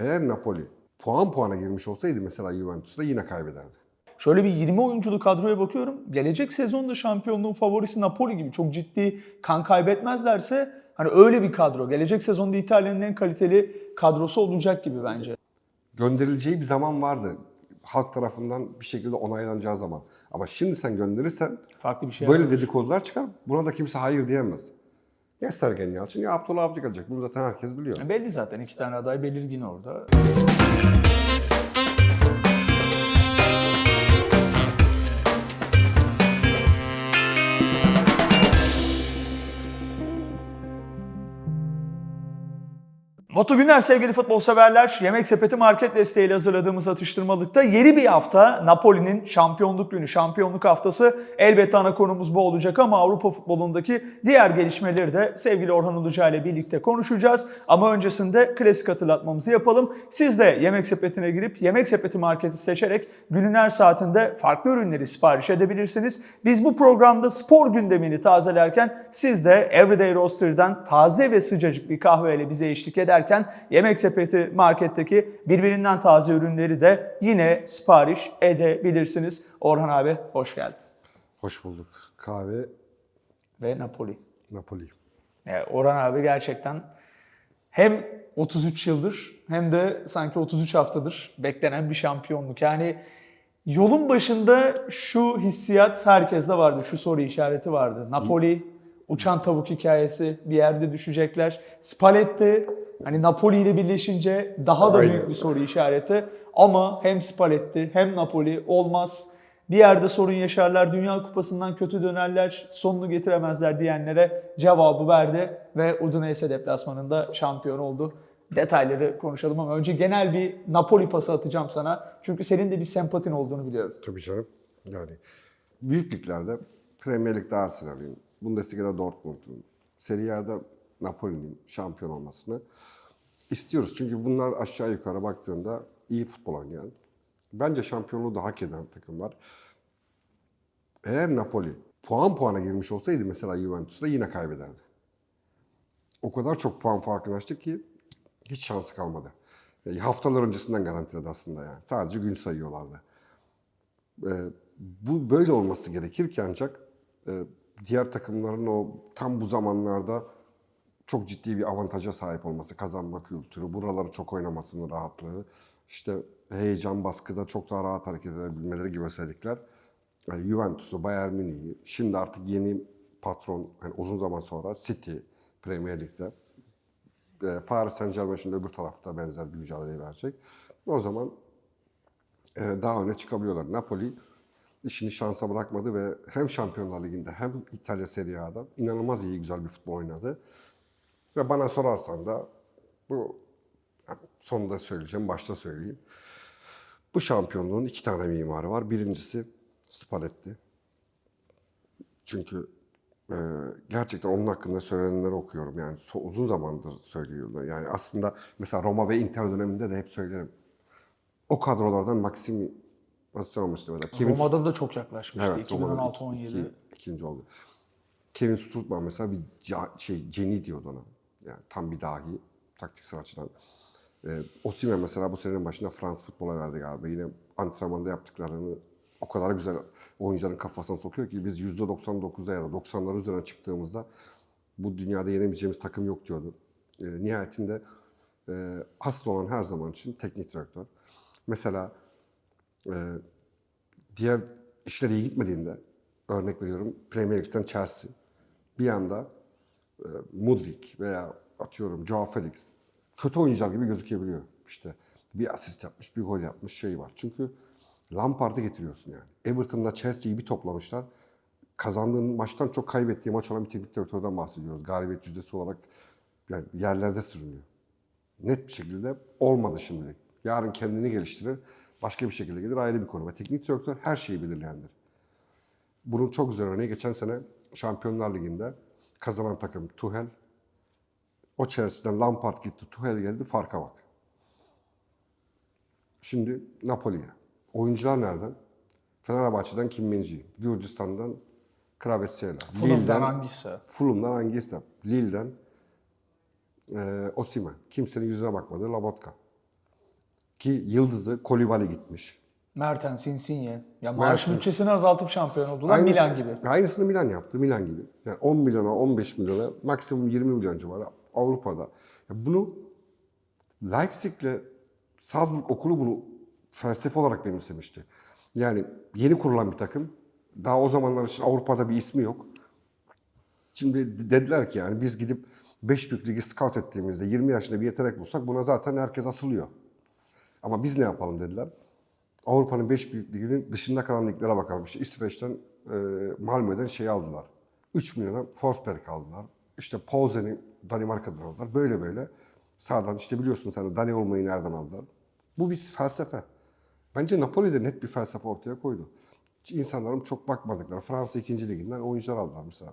Eğer Napoli puan puana girmiş olsaydı mesela Juventus'la yine kaybederdi. Şöyle bir 20 oyunculu kadroya bakıyorum. Gelecek sezonda şampiyonluğun favorisi Napoli gibi çok ciddi kan kaybetmezlerse hani öyle bir kadro. Gelecek sezonda İtalya'nın en kaliteli kadrosu olacak gibi bence. Gönderileceği bir zaman vardı. Halk tarafından bir şekilde onaylanacağı zaman. Ama şimdi sen gönderirsen Farklı bir şey böyle yapmış. dedikodular çıkar. Buna da kimse hayır diyemez. Ya Sergen Yalçın ya Abdullah Avcı kalacak. Bunu zaten herkes biliyor. Belli zaten iki tane aday belirgin orada. Mutlu günler sevgili futbol severler. Yemek Sepeti Market desteğiyle hazırladığımız atıştırmalıkta yeni bir hafta Napoli'nin şampiyonluk günü, şampiyonluk haftası. Elbette ana konumuz bu olacak ama Avrupa futbolundaki diğer gelişmeleri de sevgili Orhan Uluca ile birlikte konuşacağız. Ama öncesinde klasik hatırlatmamızı yapalım. Siz de Yemek Sepeti'ne girip Yemek Sepeti Market'i seçerek günün her saatinde farklı ürünleri sipariş edebilirsiniz. Biz bu programda spor gündemini tazelerken siz de Everyday Roaster'dan taze ve sıcacık bir kahveyle bize eşlik ederken Yemek Sepeti Market'teki birbirinden taze ürünleri de yine sipariş edebilirsiniz. Orhan abi hoş geldin. Hoş bulduk. Kahve Ve Napoli. Napoli. Yani Orhan abi gerçekten hem 33 yıldır hem de sanki 33 haftadır beklenen bir şampiyonluk. Yani yolun başında şu hissiyat herkeste vardı, şu soru işareti vardı. Napoli, uçan tavuk hikayesi bir yerde düşecekler. Spalletti hani Napoli ile birleşince daha da Aynen. büyük bir soru işareti. Ama hem Spalletti hem Napoli olmaz. Bir yerde sorun yaşarlar, Dünya Kupası'ndan kötü dönerler, sonunu getiremezler diyenlere cevabı verdi ve Udinese deplasmanında şampiyon oldu. Detayları konuşalım ama önce genel bir Napoli pası atacağım sana. Çünkü senin de bir sempatin olduğunu biliyorum. Tabii canım. Yani büyük liglerde Premier Lig'de Arsenal'in, Bundesliga'da Dortmund'un, Serie A'da Napoli'nin şampiyon olmasını istiyoruz. Çünkü bunlar aşağı yukarı baktığında iyi futbol oynayan, bence şampiyonluğu da hak eden takımlar. Eğer Napoli puan puana girmiş olsaydı mesela Juventus'la yine kaybederdi. O kadar çok puan farkını açtı ki hiç şansı kalmadı. Yani haftalar öncesinden garantiledi aslında yani. Sadece gün sayıyorlardı. Ee, bu böyle olması gerekir ki ancak e, diğer takımların o tam bu zamanlarda çok ciddi bir avantaja sahip olması, kazanma kültürü, buraları çok oynamasının rahatlığı, işte heyecan baskıda çok daha rahat hareket edebilmeleri gibi özellikler e, Juventus'u, Bayern Münih'i, şimdi artık yeni patron, yani uzun zaman sonra City Premier Lig'de, e, Paris Saint Germain öbür tarafta benzer bir mücadele verecek. O zaman e, daha öne çıkabiliyorlar. Napoli işini şansa bırakmadı ve hem Şampiyonlar Ligi'nde hem İtalya Serie A'da inanılmaz iyi güzel bir futbol oynadı. Ve bana sorarsan da bu sonunda söyleyeceğim, başta söyleyeyim. Bu şampiyonluğun iki tane mimarı var. Birincisi Spalletti. Çünkü e, gerçekten onun hakkında söylenenleri okuyorum. Yani so- uzun zamandır söylüyorlar. Yani aslında mesela Roma ve Inter döneminde de hep söylerim. O kadrolardan Maximi nasıl olmuştu mesela? Kevin Roma'da da çok yaklaşmıştı. Evet, Roma'da iki- 2016-17. iki- ikinci oldu. Kevin Strootman mesela bir ca- şey Jenny diyordu ona. Yani tam bir dahi taktiksel açıdan. Ee, Osimhen mesela bu senenin başında Fransız futbola verdi galiba. Yine antrenmanda yaptıklarını o kadar güzel oyuncuların kafasına sokuyor ki biz %99'a ya da 90'ların üzerine çıktığımızda bu dünyada yenemeyeceğimiz takım yok diyordu. Ee, nihayetinde e, asıl olan her zaman için teknik direktör. Mesela e, diğer işler iyi gitmediğinde örnek veriyorum Premier Lig'den Chelsea bir anda e, Mudrik veya atıyorum Joao Felix kötü oyuncular gibi gözükebiliyor. İşte bir asist yapmış, bir gol yapmış şey var. Çünkü Lampard'ı getiriyorsun yani. Everton'da Chelsea'yi bir toplamışlar. Kazandığın maçtan çok kaybettiği maç olan bir teknik direktörden bahsediyoruz. Galibiyet yüzdesi olarak yani yerlerde sürünüyor. Net bir şekilde olmadı şimdilik. Yarın kendini geliştirir, başka bir şekilde gelir ayrı bir konu. Ve teknik direktör her şeyi belirleyendir. Bunun çok güzel örneği geçen sene Şampiyonlar Ligi'nde kazanan takım Tuchel. O Chelsea'den Lampard gitti, Tuchel geldi, farka bak. Şimdi Napoli'ye. Oyuncular nereden? Fenerbahçe'den Kim Min-ji, Gürcistan'dan Kvaratskhelia, Fulham'dan hangisi? Fulham'dan Anguissa, Lille'den e, Osimhen. Kimsenin yüzüne bakmadığı Lobotka. Ki yıldızı Kolibali gitmiş. Mertens, Insigne. Ya maaş Mertens. bütçesini azaltıp şampiyon oldular Aynısı- Milan gibi. Aynısını Milan yaptı. Milan gibi. Yani 10 milyona, 15 milyona, maksimum 20 milyon civarı Avrupa'da. Ya bunu Leipzig'le Salzburg okulu bunu felsefe olarak benimsemişti. Yani yeni kurulan bir takım. Daha o zamanlar için Avrupa'da bir ismi yok. Şimdi dediler ki yani biz gidip 5 büyük ligi scout ettiğimizde 20 yaşında bir yetenek bulsak buna zaten herkes asılıyor. Ama biz ne yapalım dediler. Avrupa'nın 5 büyük liginin dışında kalan liglere bakalım. İşte İsveç'ten, e, Malmö'den şey aldılar. 3 milyona Forsberg aldılar. İşte Poulsen'i Danimarka'dan aldılar. Böyle böyle. Sağdan işte biliyorsun sen de Dani olmayı nereden aldılar. Bu bir felsefe. Bence Napoli'de net bir felsefe ortaya koydu. İnsanların çok bakmadıkları Fransa 2. liginden oyuncular aldılar mesela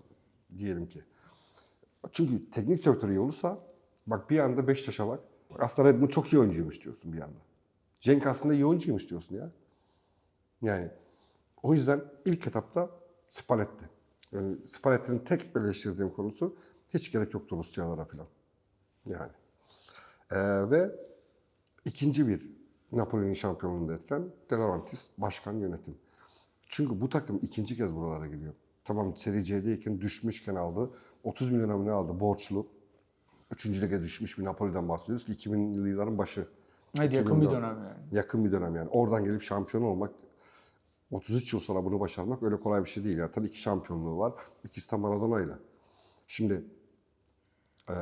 diyelim ki. Çünkü teknik direktörü iyi olursa bak bir anda Beşiktaş'a bak. Aslında Redmond çok iyi oyuncuymuş diyorsun bir anda. Cenk aslında iyi oyuncuymuş diyorsun ya. Yani o yüzden ilk etapta Spalletti. Yani Spalletti'nin tek eleştirdiğim konusu hiç gerek yoktu Rusyalara falan. Yani. Ee, ve ikinci bir Napoli'nin şampiyonluğunda etken De Laurentiis başkan yönetim. Çünkü bu takım ikinci kez buralara geliyor. Tamam Serie C'deyken düşmüşken aldı. 30 milyon ne aldı borçlu. Üçüncü lige düşmüş bir Napoli'den bahsediyoruz ki 2000'li yılların başı. Evet yakın bir 2004. dönem yani. Yakın bir dönem yani. Oradan gelip şampiyon olmak 33 yıl sonra bunu başarmak öyle kolay bir şey değil. Yani tabii iki şampiyonluğu var. İkisi de Maradona'yla. Şimdi e,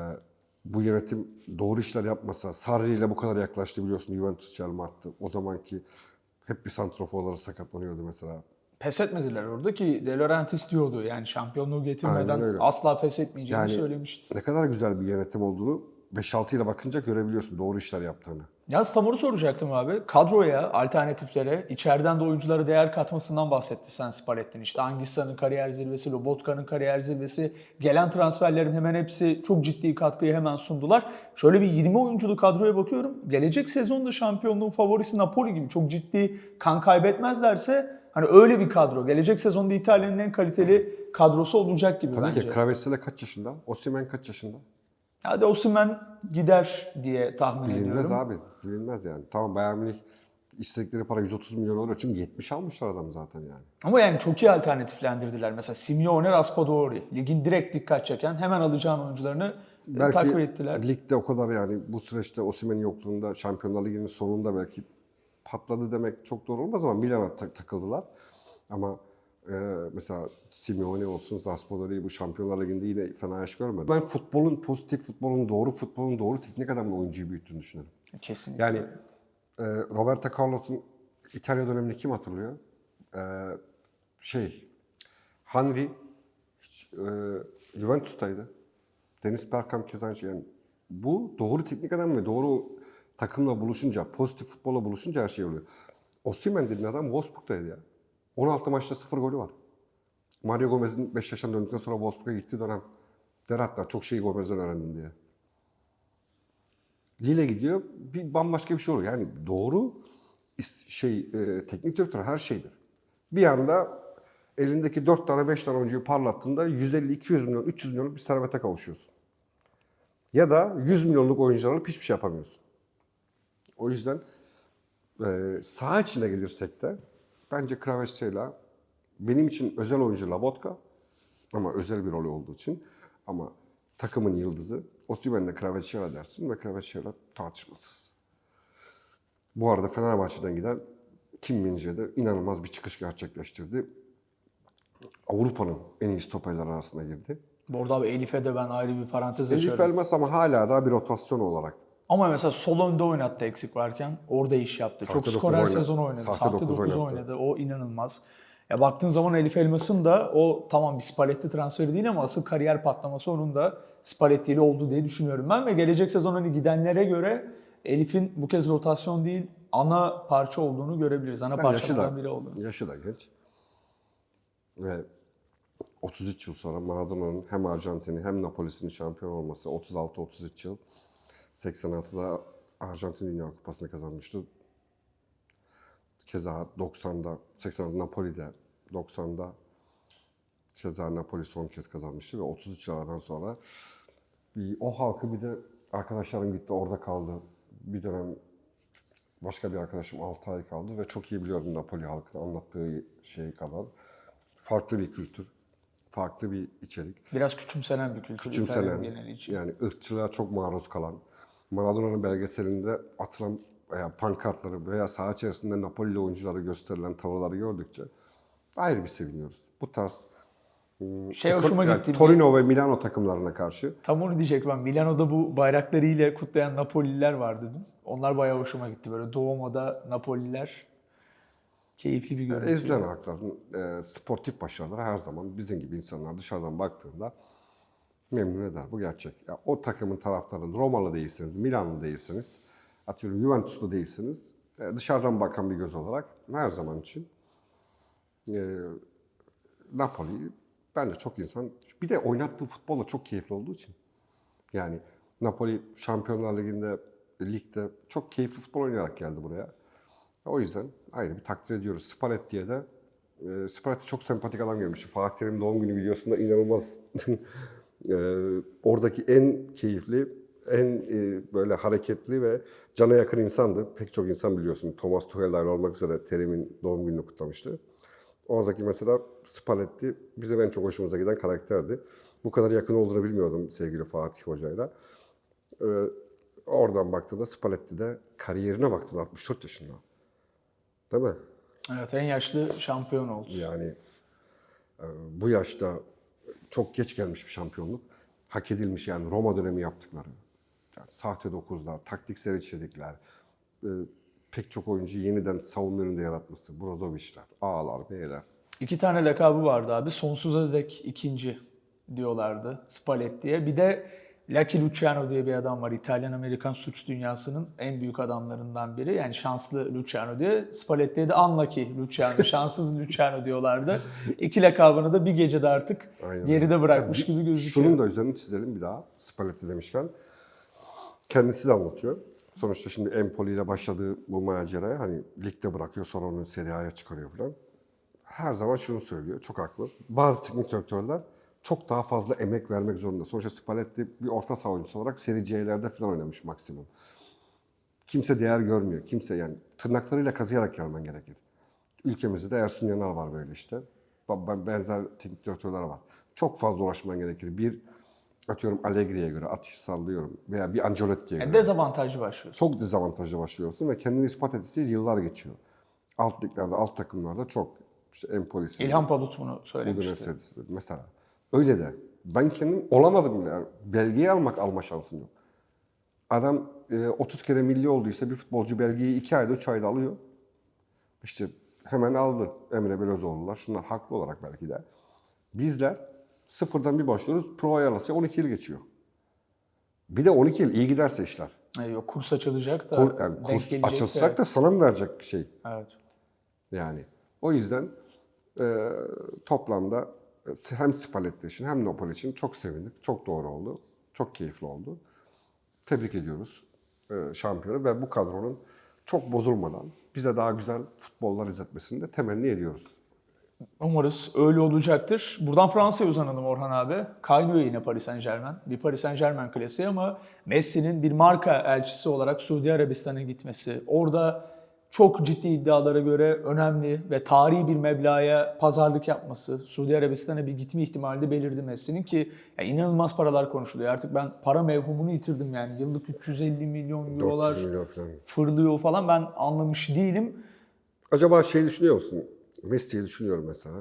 bu yönetim doğru işler yapmasa, Sarri ile bu kadar yaklaştı biliyorsun Juventus çelme attı. O zamanki hep bir santroforları sakatlanıyordu mesela. Pes etmediler orada ki De Laurentiis diyordu yani şampiyonluğu getirmeden asla pes etmeyeceğini Yani- söylemişti. Ne kadar güzel bir yönetim olduğunu 5-6 ile bakınca görebiliyorsun doğru işler yaptığını. Yalnız tam onu soracaktım abi. Kadroya, alternatiflere, içeriden de oyunculara değer katmasından bahsetti sen Spalletti'nin. İşte Angissa'nın kariyer zirvesi, Lobotka'nın kariyer zirvesi, gelen transferlerin hemen hepsi çok ciddi katkıyı hemen sundular. Şöyle bir 20 oyunculu kadroya bakıyorum. Gelecek sezonda şampiyonluğun favorisi Napoli gibi çok ciddi kan kaybetmezlerse hani öyle bir kadro. Gelecek sezonda İtalya'nın en kaliteli kadrosu olacak gibi Tabii bence. ki Kravesile kaç yaşında? Osimhen kaç yaşında? Hadi Osimhen gider diye tahmin Bilinmez ediyorum. abi. Bilinmez yani. Tamam Bayern Münih istedikleri para 130 milyon euro. Çünkü 70 almışlar adam zaten yani. Ama yani çok iyi alternatiflendirdiler. Mesela Simeone Raspadori. Ligin direkt dikkat çeken hemen alacağın oyuncularını e, Belki takviye ettiler. ligde o kadar yani bu süreçte Osimhen'in yokluğunda Şampiyonlar Ligi'nin sonunda belki patladı demek çok doğru olmaz ama Milan'a ta- takıldılar. Ama e, mesela Simeone olsun, Raspadori bu Şampiyonlar Ligi'nde yine fena iş görmedi. Ben futbolun, pozitif futbolun, doğru futbolun, doğru teknik adamla oyuncuyu büyüttüğünü düşünüyorum. Kesinlikle. Yani e, Roberto Carlos'un İtalya dönemini kim hatırlıyor? E, şey, Henry e, Juventus'taydı. Deniz Bergkamp Kezancı yani bu doğru teknik adam ve doğru takımla buluşunca, pozitif futbolla buluşunca her şey oluyor. Osimhen dediğin adam Wolfsburg'daydı ya. 16 maçta 0 golü var. Mario Gomez'in 5 yaşından döndükten sonra Wolfsburg'a gittiği dönem der hatta çok şey Gomez'den öğrendim diye. Lille gidiyor, bir bambaşka bir şey oluyor. Yani doğru şey e, teknik direktör her şeydir. Bir anda elindeki 4 tane 5 tane oyuncuyu parlattığında 150-200 milyon, 300 milyonluk bir servete kavuşuyorsun. Ya da 100 milyonluk oyuncular alıp hiçbir şey yapamıyorsun. O yüzden e, saha içine gelirsek de bence Kravetsa'yla benim için özel oyuncu Labotka ama özel bir rol olduğu için ama takımın yıldızı Osimhen'le Kravetsa'yla dersin ve Kravetsa'yla tartışmasız. Bu arada Fenerbahçe'den giden Kim Min-jae de inanılmaz bir çıkış gerçekleştirdi. Avrupa'nın en iyi stoperler arasına girdi. Bu arada abi Elif'e de ben ayrı bir parantez Elif açıyorum. Elmas ama hala daha bir rotasyon olarak. Ama mesela sol önde oynattı eksik varken. Orada iş yaptı. Sahte Çok skorer oynadı. sezon oynadı. Sahte Sahte, dokuz 9 oynattı. oynadı. O inanılmaz. Ya baktığın zaman Elif Elmas'ın da o tamam bir Spalletti transferi değil ama asıl kariyer patlaması onun da Spalletti ile oldu diye düşünüyorum ben ve gelecek sezon hani gidenlere göre Elif'in bu kez rotasyon değil ana parça olduğunu görebiliriz. Ana yaşı parçalardan da, biri olduğunu. yaşı da genç. Ve 33 yıl sonra Maradona'nın hem Arjantin'i hem Napoli'sinin şampiyon olması 36-33 yıl. 86'da Arjantin Dünya Kupası'nı kazanmıştı. Keza 90'da, 80'da Napoli'de, 90'da keza Napoli son kez kazanmıştı ve 33 yıllardan sonra bir, o halkı bir de arkadaşlarım gitti orada kaldı. Bir dönem Başka bir arkadaşım 6 ay kaldı ve çok iyi biliyorum Napoli halkını anlattığı şey kadar. Farklı bir kültür, farklı bir içerik. Biraz küçümsenen bir kültür. Küçümsenen, yani ırkçılığa çok maruz kalan, Maradona'nın belgeselinde atılan veya pankartları veya saha içerisinde Napoli oyuncuları gösterilen tavırları gördükçe ayrı bir seviniyoruz. Bu tarz ım, Şey hoşuma yani gitti. Torino ve Milano takımlarına karşı Tam onu diyecek ben. Milano'da bu bayraklarıyla kutlayan Napolililer vardı dün. Onlar bayağı hoşuma gitti. Böyle Duomo'da Napolililer keyifli bir görüntü. ezilen halkların e, sportif başarıları her zaman bizim gibi insanlar dışarıdan baktığında memnun eder. Bu gerçek. Ya, o takımın taraftarının Romalı değilsiniz, Milanlı değilsiniz, atıyorum Juventuslu değilsiniz. E, dışarıdan bakan bir göz olarak her zaman için e, Napoli bence çok insan bir de oynattığı futbol da çok keyifli olduğu için. Yani Napoli Şampiyonlar Ligi'nde, ligde çok keyifli futbol oynayarak geldi buraya. O yüzden ayrı bir takdir ediyoruz. Spalletti'ye de e, Spalletti çok sempatik adam gelmiş. Fatih Terim'in doğum günü videosunda inanılmaz e, oradaki en keyifli, en e, böyle hareketli ve cana yakın insandı. Pek çok insan biliyorsun. Thomas Tuchel dahil olmak üzere Terim'in doğum gününü kutlamıştı. Oradaki mesela Spalletti bizim en çok hoşumuza giden karakterdi. Bu kadar yakın olduğunu bilmiyordum sevgili Fatih Hoca'yla. Ee, oradan baktığında Spalletti de kariyerine baktığında 64 yaşında. Değil mi? Evet en yaşlı şampiyon oldu. Yani e, bu yaşta çok geç gelmiş bir şampiyonluk. Hak edilmiş yani Roma dönemi yaptıkları. Yani sahte dokuzlar, taktiksel içerikler, e, pek çok oyuncu yeniden savunma önünde yaratması, Brozovic'ler, A'lar, B'ler. İki tane lakabı vardı abi. Sonsuza dek ikinci diyorlardı Spalletti'ye. Bir de Lucky Luciano diye bir adam var. İtalyan-Amerikan suç dünyasının en büyük adamlarından biri. Yani şanslı Luciano diye. Spalletti'ye de unlucky Luciano, şanssız Luciano diyorlardı. İki lakabını da bir gecede artık Aynen. geride bırakmış Tabii, gibi gözüküyor. Şunun da üzerine çizelim bir daha. Spalletti demişken. Kendisi de anlatıyor. Sonuçta şimdi Empoli ile başladığı bu maceraya hani ligde bırakıyor sonra onu Serie A'ya çıkarıyor falan. Her zaman şunu söylüyor, çok haklı. Bazı teknik direktörler çok daha fazla emek vermek zorunda. Sonuçta Spalletti bir orta saha oyuncusu olarak Serie C'lerde falan oynamış maksimum. Kimse değer görmüyor. Kimse yani tırnaklarıyla kazıyarak gelmen gerekir. Ülkemizde de Ersun Yanal var böyle işte. Benzer teknik direktörler var. Çok fazla uğraşman gerekir. Bir atıyorum Allegri'ye göre atış sallıyorum veya bir Ancelotti'ye Yani göre. dezavantajlı başlıyor. Çok dezavantajlı başlıyorsun ve kendini ispat ettiği yıllar geçiyor. Alt liglerde, alt takımlarda çok. İşte Empoli'si, İlhan Palut bunu söylemişti. Mesela. Öyle de. Ben kendim olamadım. Yani belgeyi almak alma şansın yok. Adam e, 30 kere milli olduysa bir futbolcu belgeyi 2 ayda 3 ayda alıyor. İşte hemen aldı Emre Belözoğlu'lar. Şunlar haklı olarak belki de. Bizler sıfırdan bir başlıyoruz. Pro ayarlasıya 12 yıl geçiyor. Bir de 12 yıl iyi giderse işler. Yok, kurs açılacak da Kur, yani kurs açılsak da sana mı verecek şey? Evet. Yani o yüzden e, toplamda hem Spalletti için hem Napoli için çok sevindik. Çok doğru oldu. Çok keyifli oldu. Tebrik ediyoruz e, şampiyonu ve bu kadronun çok bozulmadan bize daha güzel futbollar izletmesini de temenni ediyoruz. Umarız öyle olacaktır. Buradan Fransa'ya uzanalım Orhan abi. Kaynıyor yine Paris Saint Germain. Bir Paris Saint Germain klasiği ama Messi'nin bir marka elçisi olarak Suudi Arabistan'a gitmesi, orada çok ciddi iddialara göre önemli ve tarihi bir meblağa pazarlık yapması, Suudi Arabistan'a bir gitme ihtimali de belirdi Messi'nin ki ya inanılmaz paralar konuşuluyor. Artık ben para mevhumunu yitirdim yani. Yıllık 350 milyon eurolar 400 milyon falan. fırlıyor falan ben anlamış değilim. Acaba şey düşünüyor musun? Messi'yi düşünüyorum mesela.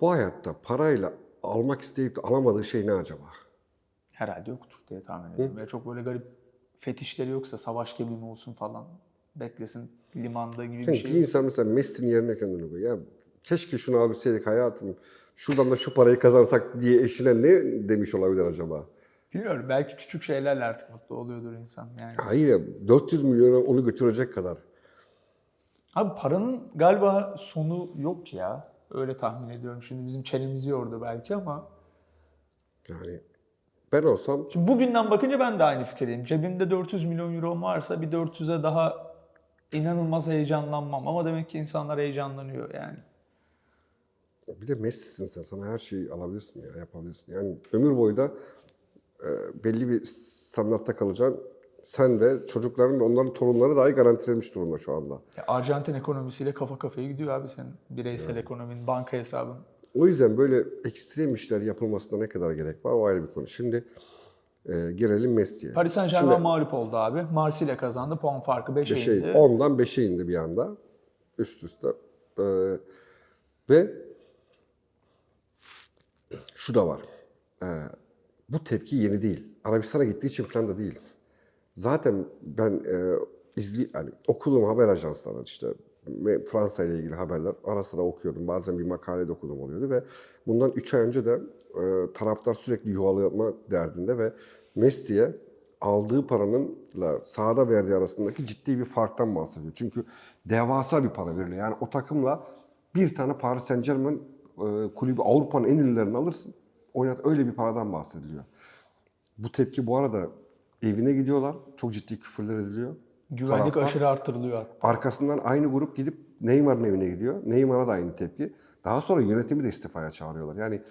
Bu hayatta parayla almak isteyip de alamadığı şey ne acaba? Herhalde yoktur diye tahmin ediyorum. Ya çok böyle garip fetişleri yoksa savaş gemimi olsun falan beklesin limanda gibi bir Çünkü şey. bir insan mesela Messi'nin yerine kendini koyuyor. Ya keşke şunu alabilseydik hayatım. Şuradan da şu parayı kazansak diye eşine ne demiş olabilir acaba? Bilmiyorum belki küçük şeylerle artık mutlu oluyordur insan yani. Hayır ya 400 milyona onu götürecek kadar. Abi paranın galiba sonu yok ya. Öyle tahmin ediyorum. Şimdi bizim çenemizi yordu belki ama. Yani ben olsam Şimdi bugünden bakınca ben de aynı fikirdeyim. Cebimde 400 milyon euro varsa bir 400'e daha inanılmaz heyecanlanmam. Ama demek ki insanlar heyecanlanıyor yani. bir de Messi'sin sen. Sana her şeyi alabilirsin ya yapabilirsin. Yani ömür boyu da e, belli bir standartta kalacaksın. sen ve çocukların ve onların torunları dahi garantilenmiş durumda şu anda. Ya Arjantin ekonomisiyle kafa kafaya gidiyor abi senin bireysel ekonomin, banka hesabın. O yüzden böyle ekstrem işler yapılmasına ne kadar gerek var o ayrı bir konu. Şimdi e, gelelim Messi'ye. Paris Saint Germain Şimdi- mağlup oldu abi. Marsilya kazandı. Puan farkı 5'e Beşe, indi. 10'dan 5'e indi bir anda. Üst üste. Ee, ve şu da var. Ee, bu tepki yeni değil. Arabistan'a gittiği için falan da değil. Zaten ben e, izli, yani okuduğum haber ajansları işte ve Fransa ile ilgili haberler ara sıra okuyordum. Bazen bir makale de okudum oluyordu ve bundan 3 ay önce de e, taraftar sürekli yuvalama derdinde ve Messi'ye aldığı paranın sahada verdiği arasındaki ciddi bir farktan bahsediyor. Çünkü devasa bir para veriliyor. Yani o takımla bir tane Paris Saint Germain e, kulübü Avrupa'nın en ünlülerini alırsın. Oynat öyle bir paradan bahsediliyor. Bu tepki bu arada evine gidiyorlar. Çok ciddi küfürler ediliyor. Güvenlik Taraftar- aşırı artırılıyor hatta. Arkasından aynı grup gidip Neymar'ın evine gidiyor. Neymar'a da aynı tepki. Daha sonra yönetimi de istifaya çağırıyorlar. Yani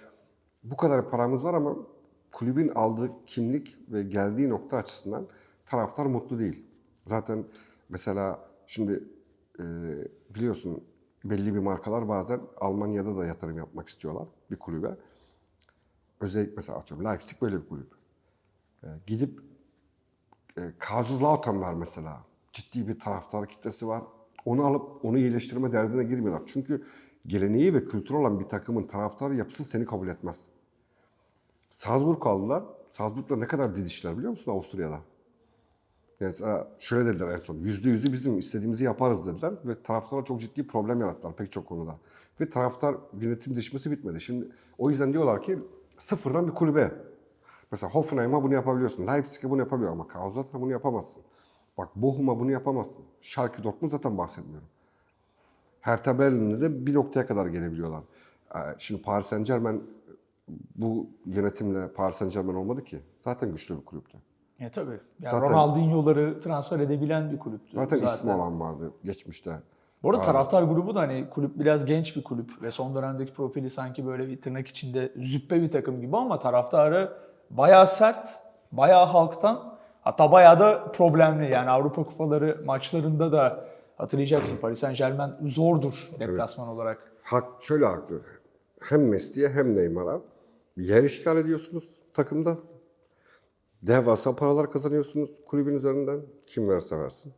bu kadar paramız var ama kulübün aldığı kimlik ve geldiği nokta açısından taraftar mutlu değil. Zaten mesela şimdi e, biliyorsun belli bir markalar bazen Almanya'da da yatırım yapmak istiyorlar bir kulübe. Özellikle mesela atıyorum Leipzig böyle bir kulüp. E, gidip e, Kaiserslautern var mesela. Ciddi bir taraftar kitlesi var. Onu alıp onu iyileştirme derdine girmiyorlar. Çünkü geleneği ve kültürü olan bir takımın taraftar yapısı seni kabul etmez. Salzburg aldılar. Salzburg'la ne kadar didiştiler biliyor musun Avusturya'da? Yani şöyle dediler en son. Yüzde yüzü bizim istediğimizi yaparız dediler. Ve taraftara çok ciddi problem yarattılar pek çok konuda. Ve taraftar yönetim değişmesi bitmedi. Şimdi o yüzden diyorlar ki sıfırdan bir kulübe. Mesela Hoffenheim'a bunu yapabiliyorsun. Leipzig'e bunu yapabiliyor ama Kaiserslautern'a bunu yapamazsın. Bak Bochum'a bunu yapamazsın. Schalke Dortmund zaten bahsetmiyorum. Hertha Berlin'de de bir noktaya kadar gelebiliyorlar. Ee, Şimdi Paris Saint Germain bu yönetimle Paris Saint Germain olmadı ki. Zaten güçlü bir kulüptü. Ya tabii. Yani Zaten- Ronaldinho'ları transfer edebilen bir kulüptü. Zaten, ismi olan vardı geçmişte. Bu arada taraftar grubu da hani kulüp biraz genç bir kulüp ve son dönemdeki profili sanki böyle bir tırnak içinde züppe bir takım gibi ama taraftarı bayağı sert, bayağı halktan hatta bayağı da problemli. Yani Avrupa Kupaları maçlarında da hatırlayacaksın Paris Saint Germain zordur deplasman olarak. Hak, şöyle haklı. Hem Messi'ye hem Neymar'a yer işgal ediyorsunuz takımda. Devasa paralar kazanıyorsunuz kulübün üzerinden. Kim verse versin.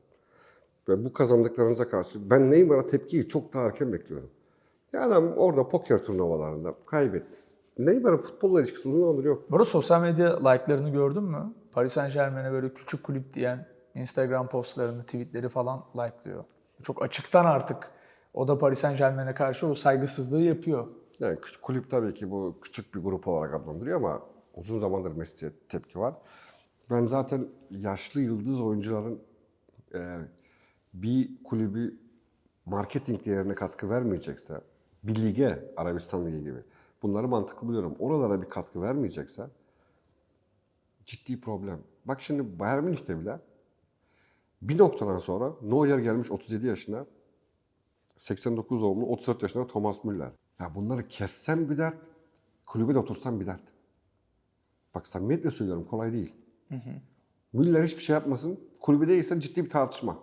Ve bu kazandıklarınıza karşı ben Neymar'a tepkiyi çok daha erken bekliyorum. Ya adam orada poker turnuvalarında kaybetti. Neymar'ın futbolla ilişkisi uzun zamandır yok. Bu sosyal medya like'larını gördün mü? Paris Saint Germain'e böyle küçük kulüp diyen Instagram postlarını, tweetleri falan like'lıyor. Çok açıktan artık o da Paris Saint Germain'e karşı o saygısızlığı yapıyor. Yani küçük kulüp tabii ki bu küçük bir grup olarak adlandırıyor ama uzun zamandır Messi'ye tepki var. Ben zaten yaşlı yıldız oyuncuların e, bir kulübü marketing değerine katkı vermeyecekse, bir lige, Arabistan Ligi gibi bunları mantıklı buluyorum. Oralara bir katkı vermeyecekse ciddi problem. Bak şimdi Bayern Münih'te bile bir noktadan sonra Neuer gelmiş 37 yaşına, 89 doğumlu 34 yaşında Thomas Müller. Ya bunları kessem bir dert, kulübe de otursam bir dert. Bak samimiyetle söylüyorum kolay değil. Müller hiçbir şey yapmasın, kulübe değilse ciddi bir tartışma.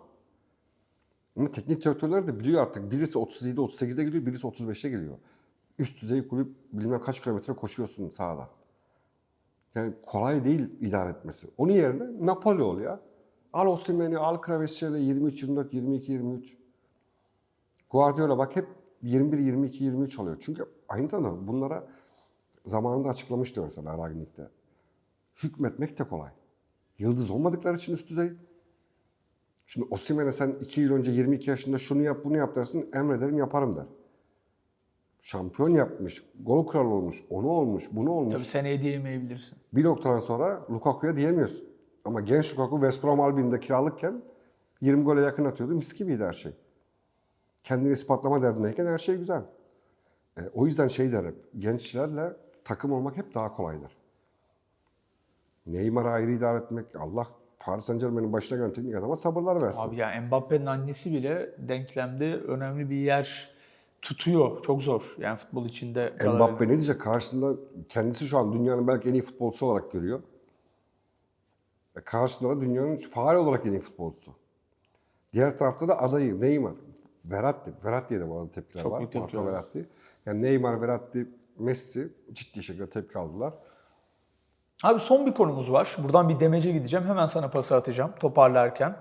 Ama teknik direktörler de biliyor artık. Birisi 37-38'de geliyor, birisi 35'e geliyor. Üst düzey kulüp bilmem kaç kilometre koşuyorsun sahada. Yani kolay değil idare etmesi. Onun yerine Napoli ol ya. Al Osimhen'i, al Kvaratskhelia 23, 24, 22, 23. Guardiola bak hep 21, 22, 23 alıyor. Çünkü aynı zamanda bunlara zamanında açıklamıştı mesela Ragnik'te. Hükmetmek de kolay. Yıldız olmadıkları için üst düzey. Şimdi Osimhen'e sen 2 yıl önce 22 yaşında şunu yap bunu yap dersin emrederim yaparım der. Şampiyon yapmış, gol kralı olmuş, onu olmuş, bunu olmuş. Tabii seneye diyemeyebilirsin. Bir noktadan sonra Lukaku'ya diyemiyorsun. Ama genç Lukaku West Brom Albion'da kiralıkken 20 gole yakın atıyordu. Mis gibiydi her şey. Kendini ispatlama derdindeyken her şey güzel. E, o yüzden şey der hep, gençlerle takım olmak hep daha kolaydır. Neymar'ı ayrı idare etmek, Allah Paris Saint Germain'in başına gelen teknik adama sabırlar versin. Abi ya Mbappe'nin annesi bile denklemde önemli bir yer tutuyor. Çok zor. Yani futbol içinde. Mbappe ne diyecek? Karşısında kendisi şu an dünyanın belki en iyi futbolcusu olarak görüyor. E, karşısında da dünyanın faal olarak en iyi futbolcusu. Diğer tarafta da adayı Neymar. Verratti. Verratti'ye de bu arada tepkiler Çok var. büyük tepki Marco var. Verratti. Yani Neymar, Verratti, Messi ciddi şekilde tepki aldılar. Abi son bir konumuz var. Buradan bir demece gideceğim. Hemen sana pası atacağım toparlarken.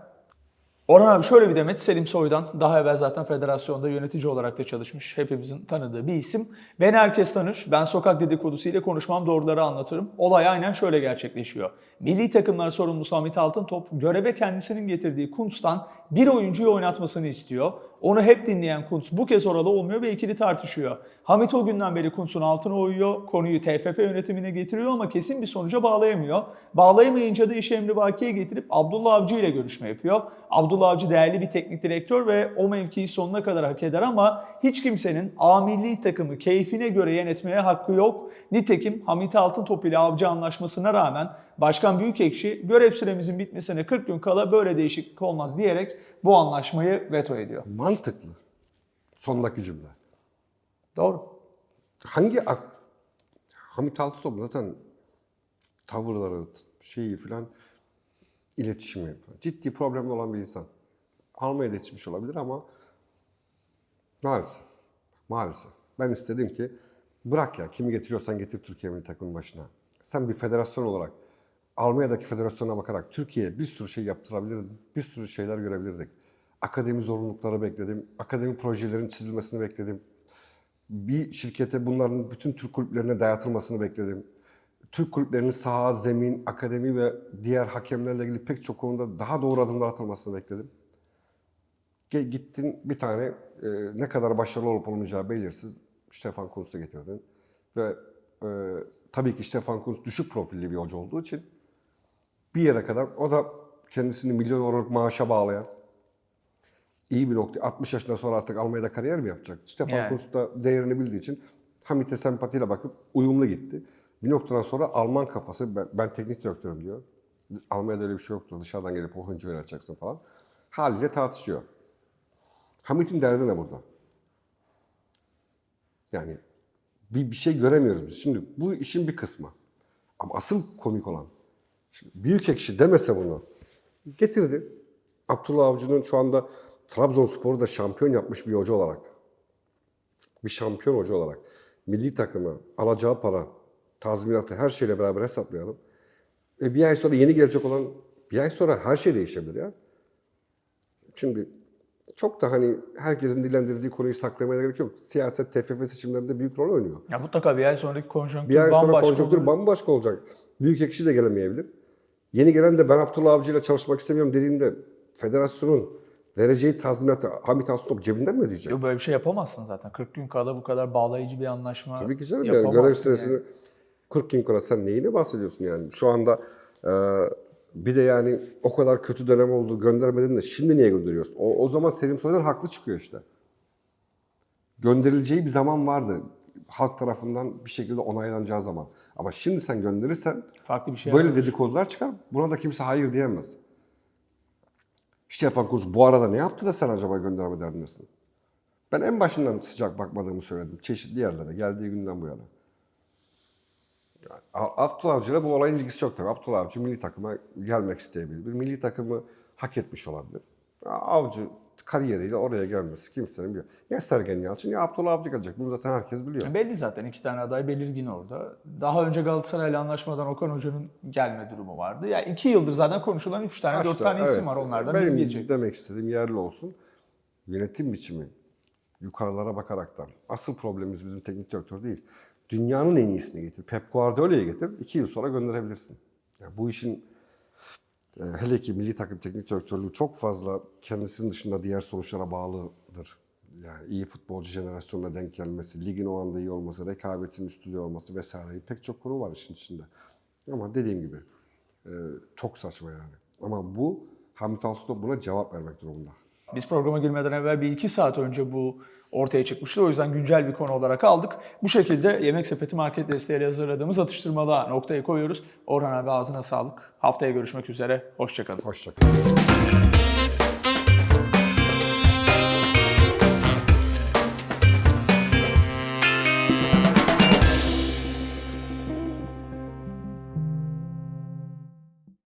Orhan abi şöyle bir demet. Selim Soy'dan daha evvel zaten federasyonda yönetici olarak da çalışmış. Hepimizin tanıdığı bir isim. Beni herkes tanır. Ben sokak dedikodusu ile konuşmam doğruları anlatırım. Olay aynen şöyle gerçekleşiyor. Milli takımlar sorumlusu Hamit Altıntop göreve kendisinin getirdiği Kuntz'tan bir oyuncuyu oynatmasını istiyor. Onu hep dinleyen Kuntz bu kez orada olmuyor ve ikili tartışıyor. Hamit o günden beri Kuntz'un altına uyuyor, konuyu TFF yönetimine getiriyor ama kesin bir sonuca bağlayamıyor. Bağlayamayınca da işi Emre Baki'ye getirip Abdullah Avcı ile görüşme yapıyor. Abdullah Avcı değerli bir teknik direktör ve o mevkiyi sonuna kadar hak eder ama hiç kimsenin A milli takımı keyfine göre yönetmeye hakkı yok. Nitekim Hamit Altıntop ile Avcı anlaşmasına rağmen Başkan Büyükekşi görev süremizin bitmesine 40 gün kala böyle değişiklik olmaz diyerek bu anlaşmayı veto ediyor. Mantıklı. Sondaki cümle. Doğru. Hangi ak- Hamit Altıntop zaten tavırları, şeyi filan iletişimi ciddi problemli olan bir insan. Almanya'da yetişmiş olabilir ama maalesef. Maalesef. Ben istedim ki bırak ya kimi getiriyorsan getir Türkiye milli takımın başına. Sen bir federasyon olarak Almanya'daki federasyona bakarak Türkiye'ye bir sürü şey yaptırabilirdin. Bir sürü şeyler görebilirdik. Akademi zorunlulukları bekledim. Akademi projelerin çizilmesini bekledim bir şirkete bunların bütün Türk kulüplerine dayatılmasını bekledim. Türk kulüplerinin saha, zemin, akademi ve diğer hakemlerle ilgili pek çok konuda daha doğru adımlar atılmasını bekledim. Gittin bir tane e, ne kadar başarılı olup olmayacağı belirsiz Stefan Kuntz'u getirdin. Ve e, tabii ki Stefan Kuntz düşük profilli bir hoca olduğu için bir yere kadar o da kendisini milyon euroluk maaşa bağlayan iyi bir nokta. 60 yaşından sonra artık Almanya'da kariyer mi yapacak? Stefan Yani. Kuntz da değerini bildiği için Hamit'e sempatiyle bakıp uyumlu gitti. Bir noktadan sonra Alman kafası, ben, ben teknik direktörüm diyor. Almanya'da öyle bir şey yoktur. Dışarıdan gelip oyuncu öğreteceksin falan. Haliyle tartışıyor. Hamit'in derdi ne burada? Yani bir, bir şey göremiyoruz biz. Şimdi bu işin bir kısmı. Ama asıl komik olan, şimdi büyük ekşi demese bunu, getirdi. Abdullah Avcı'nın şu anda Trabzonspor'u da şampiyon yapmış bir hoca olarak, bir şampiyon hoca olarak, milli takımı, alacağı para, tazminatı her şeyle beraber hesaplayalım. E bir ay sonra yeni gelecek olan, bir ay sonra her şey değişebilir ya. Şimdi çok da hani herkesin dillendirdiği konuyu saklamaya gerek yok. Siyaset, TFF seçimlerinde büyük rol oynuyor. Ya mutlaka bir ay sonraki konjonktür Bir ay sonra bambaşka konjonktür olur. bambaşka olacak. Büyük ekşi de gelemeyebilir. Yeni gelen de ben Abdullah Avcı ile çalışmak istemiyorum dediğinde federasyonun vereceği tazminatı Hamit Altıntop cebinden mi ödeyecek? Yok böyle bir şey yapamazsın zaten. 40 gün kala bu kadar bağlayıcı bir anlaşma Tabii ki canım yani görev süresini 40 gün kala sen neyine bahsediyorsun yani? Şu anda e, bir de yani o kadar kötü dönem oldu göndermedin de şimdi niye gönderiyorsun? O, o zaman Selim Soydan haklı çıkıyor işte. Gönderileceği bir zaman vardı. Halk tarafından bir şekilde onaylanacağı zaman. Ama şimdi sen gönderirsen Farklı bir şey Böyle yapamazsın. dedikodular çıkar. Buna da kimse hayır diyemez. Stefan Kuntz bu arada ne yaptı da sen acaba gönderme derdindesin? Ben en başından sıcak bakmadığımı söyledim. Çeşitli yerlere geldiği günden bu yana. Yani Abdullah Avcı ile bu olayın ilgisi yok tabii. Abdullah Avcı milli takıma gelmek isteyebilir. Bir milli takımı hak etmiş olabilir. Avcı kariyeriyle oraya gelmesi kimsenin biliyor. Ya Sergen Yalçın ya Abdullah Avcı gelecek. Bunu zaten herkes biliyor. Belli zaten iki tane aday belirgin orada. Daha önce Galatasaray'la anlaşmadan Okan Hoca'nın gelme durumu vardı. Ya iki yıldır zaten konuşulan üç tane, dört tane evet. isim var onlardan biri Benim gelecek. demek istediğim yerli olsun. Yönetim biçimi yukarılara bakaraktan. Asıl problemimiz bizim teknik direktör değil. Dünyanın en iyisini getir. Pep Guardiola'yı getir. iki yıl sonra gönderebilirsin. Yani bu işin hele ki milli takım teknik direktörlüğü çok fazla kendisinin dışında diğer sonuçlara bağlıdır. Yani iyi futbolcu jenerasyonuna denk gelmesi, ligin o anda iyi olması, rekabetin üst düzey olması vesaire pek çok konu var işin içinde. Ama dediğim gibi e, çok saçma yani. Ama bu Hamit Altıntop buna cevap vermek durumunda. Biz programa girmeden evvel bir iki saat önce bu ortaya çıkmıştı. O yüzden güncel bir konu olarak aldık. Bu şekilde Yemek Sepeti Market desteğiyle hazırladığımız atıştırmalığa noktayı koyuyoruz. Orhan abi ağzına sağlık. Haftaya görüşmek üzere. Hoşçakalın. Hoşçakalın.